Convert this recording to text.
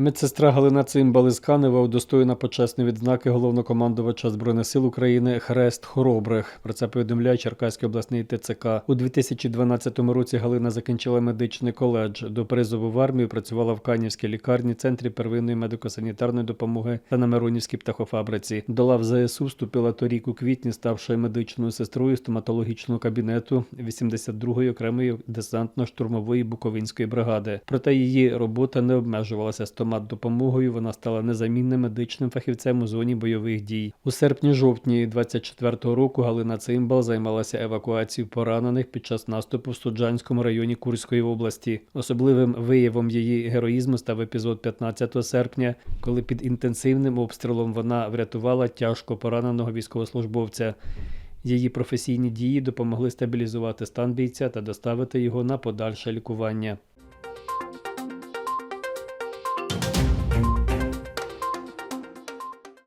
Медсестра Галина Цимбал із Канева удостоєна почесної відзнаки головнокомандувача Збройних сил України Хрест Хоробрих. Про це повідомляє Черкаський обласний ТЦК. У 2012 році Галина закінчила медичний коледж. До призову в армію працювала в Канівській лікарні, центрі первинної медико-санітарної допомоги та на Миронівській птахофабриці. До лав ЗСУ вступила торік у квітні, ставши медичною сестрою стоматологічного кабінету 82-ї окремої десантно-штурмової Буковинської бригади. Проте її робота не обмежувалася стомат-допомогою. Вона стала незамінним медичним фахівцем у зоні бойових дій. У серпні-жовтні 24-го року Галина Цимбал займалася евакуацією поранених під час наступу в Суджанському районі Курської області. Особливим виявом її героїзму став епізод 15 серпня, коли під інтенсивним обстрілом вона врятувала тяжко пораненого військовослужбовця. Її професійні дії допомогли стабілізувати стан бійця та доставити його на подальше лікування.